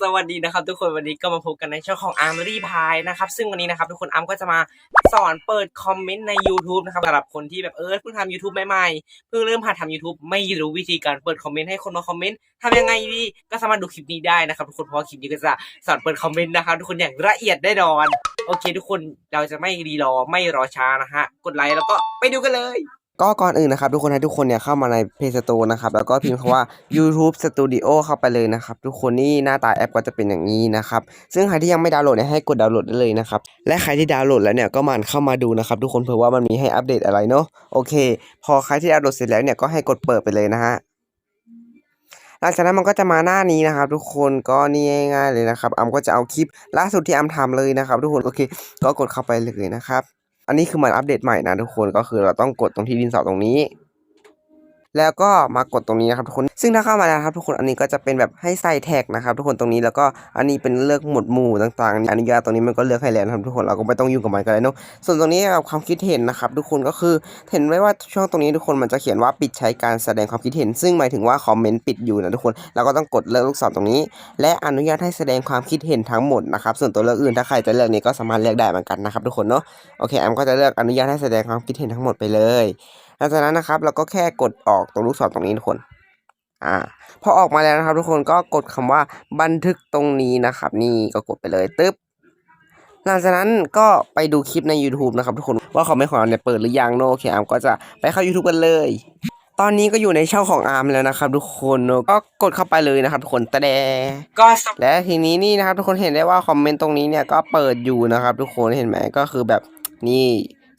สวัสดีนะครับ ทุกคนวันนี้ก็มาพบกันในช่องของ a r m o r y Pie นะครับซึ่งวันนี้นะครับทุกคนอัมก็จะมาสอนเปิดคอมเมนต์ใน YouTube นะครับสำหรับคนที่แบบเออเพิ่งทำ YouTube ใหม่ๆเพิ่งเริ่มหัดทำ YouTube ไม่รู้วิธีการเปิดคอมเมนต์ให้คนมาคอมเมนต์ทำยังไงดีก็สามารถดูคลิปนี้ได้นะครับทุกคนเพราะคลิปนี้ก็จะสอนเปิดคอมเมนต์นะครับทุกคนอย่างละเอียดแน่นอนโอเค ทุกคนเราจะไม่รีรอไม่รอช้านะฮะกดไลค์แล้วก็ไปดูกันเลย ก็ก่อนอื่นนะครับ ทุกคนให้ทุกคนเนี่ยเข้ามาใน Play Store นะครับ แล้วก็พิมพ์คำว่า YouTube Studio เข้าไปเลยนะครับ ทุกคนนี่หน้าตาแอปก็จะเป็นอย่างนี้นะครับ ซึ่งใครที่ยังไม่ดาวน์โหลดเนี่ยให้กดดาวน์โหลดได้เลยนะครับ และใครที่ดาวน์โหลดแล้วเนี่ยก็มันเข้ามาดูนะครับ ทุกคนเผื่อว่ามันมีให้อัปเดตอะไรเนาะโอเค พอใครที่ดาวน์โหลดเสร็จแล้วเนี่ยก็ให้กดเปิดไปเลยนะฮะหลังจากนั้นมันก็จะมาหน้านี้นะครับ ทุกคนก็นี่ง่ายๆเลยนะครับอัมก็จะเอาคลิปล่าสุดที่อัมทำเลยนะครับ ทุกคนโอเค ก็กดเข้าไปเลยนะครับ อันนี้คือมันอัปเดตใหม่นะทุกคนก็คือเราต้องกดตรงที่ดินสอตรงนี้ แล้วก็มากดตรงนี้นะครับทุกคน ซึ่งถ้าเข้ามาแล้วครับทุกคนอันนี้ก็จะเป็นแบบให้ใส่แท็กนะครับทุกคนตรงนี้แล้วก็อันนี้เป็นเลือกหมวดหมู่ต่างๆ อนุญาตตรงนี้มันก็เลือกให้แล้วนะครับทุกคนเราก็ไม่ต้องยุ่งกับมันก็ได้นะส่วนตรงนี้แบบความคิดเห็นนะครับทุกคนก็คือเห็นไหมว่าช่วงตรงนี้ทุกคนมันจะเขียนว่าปิดใช้การแสดงความคิดเห็น ซึ่งหมายถึงว่าคอมเมนต์ปิดอยู่นะทุกคนเราก็ต้องกดเลือกลูกศรตรงนี้ และอนุญาตให้แสดงความคิดเห็นทั้งหมดนะครับส่วนตัวเลือกอื่นถ้าใครจะเลือกนี้ก็สามารถเลือกได้เหมือนกันนะครับทุกคนเนาะโอเคแอมก็จะเลือกอนุญาตให้แสดงความคิดเห็นทั้งหมดไปเลย หลังจากนั้นนะครับ เราก็แค่กดออกตรงลูกศรตรงนี้ทุกคน อ่า พอออกมาแล้วนะครับ ทุกคนก็กดคำว่าบันทึกตรงนี้นะครับ นี่ก็กดไปเลยตึ๊บหลังจากนั้นก็ไปดูคลิปใน YouTube นะครับทุกคนว่าคอมเมนต์ของเราเนี่ยเปิดหรือยังเนอะโอเคอาร์มก็จะไปเข้า YouTube กันเลย ตอนนี้ก็อยู่ในช่องของอาร์มแล้วนะครับทุกคนเนอะก็กดเข้าไปเลยนะครับทุกคนตะแดก็สำและทีนี้นี่นะครับทุกคนเห็นได้ว่าคอมเมนต์ตรงนี้เนี่ยก็เปิดอยู่นะครับทุกคนเห็นไหมก็คือแบบนี่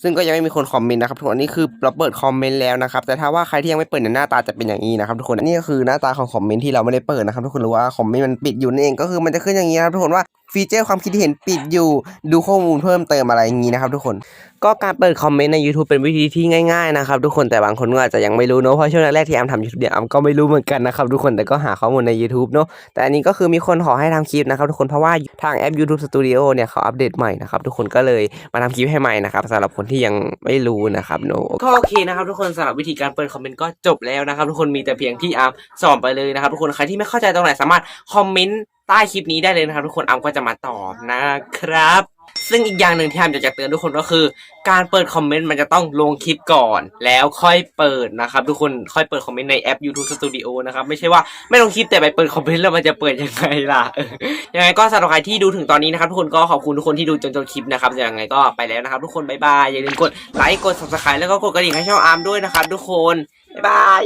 ซึ่งก็ยังไม่มีคนคอมเมนต์นะครับทุกคนนี่คือเราเปิดคอมเมนต์แล้วนะครับแต่ถ้าว่าใครที่ยังไม่เปิดเนี่ยหน้าตาจะเป็นอย่างนี้นะครับทุกคนนี่ก็คือหน้าตาของคอมเมนต์ที่เราไม่ได้เปิดนะครับทุกคนหรือว่าคอมเมนต์มันปิดอยู่นั่นเองก็คือมันจะขึ้นอย่างนี้ครับทุกคนว่า ฟีเจอร์ความคิดเห็นปิดอยู่ ดูข้อมูลเพิ่มเติมอะไรอย่างนี้นะครับทุกคน ก็การเปิดคอมเมนต์ใน YouTube เป็นวิธีที่ง่ายๆนะครับทุกคนแต่บางคนก็อาจจะยังไม่รู้เนอะเพราะช่วงแรกๆที่แอมทำ YouTube เนี่ยแอมก็ไม่รู้เหมือนกันนะครับทุกคนแต่ก็หาข้อมูลใน YouTube เนอะแต่อันนี้ก็คือมีคนขอให้ทำคลิปนะครับทุกคนเพราะว่าทางแอป YouTube Studio เนี่ยเขาอัปเดตใหม่นะครับทุกคนก็เลยมาทำคลิปให้ใหม่นะครับสำหรับคนที่ยังไม่รู้นะครับโนก็โอเคนะครับทุกคนสำหรับวิธีการเปิดคอมเมนต์ก็จบแล้วนะครับทุกคนมีแต่เพียงที่อาร์มสอนไปเลยนะครับทุกคนใครที่ไม่เข้าใจตรงไหนสามารถคอมเมนต์ ใต้คลิปนี้ได้เลยนะครับ ทุกคนอาร์มก็จะมาตอบนะครับ ซึ่งอีกอย่างหนึ่งที่อาร์มอยากจะเตือนทุกคนก็คือ การเปิดคอมเมนต์มันจะต้องลงคลิปก่อน แล้วค่อยเปิดนะครับ ทุกคนค่อยเปิดคอมเมนต์ในแอป YouTube Studio นะครับไม่ใช่ว่าไม่ลงคลิปแต่ไปเปิดคอมเมนต์แล้วมันจะเปิดยังไงล่ะยังไงก็สำหรับใครที่ดูถึงตอนนี้นะครับทุกคนก็ขอบคุณทุกคนที่ดูจนจบคลิปนะครับยังไงก็ไปแล้วนะครับทุกคนบ๊ายบายอย่าลืมกดไลค์กด subscribe แล้วก็กดกระดิ่งให้ช่องอาร์มด้วยนะครับทุกคนบายบาย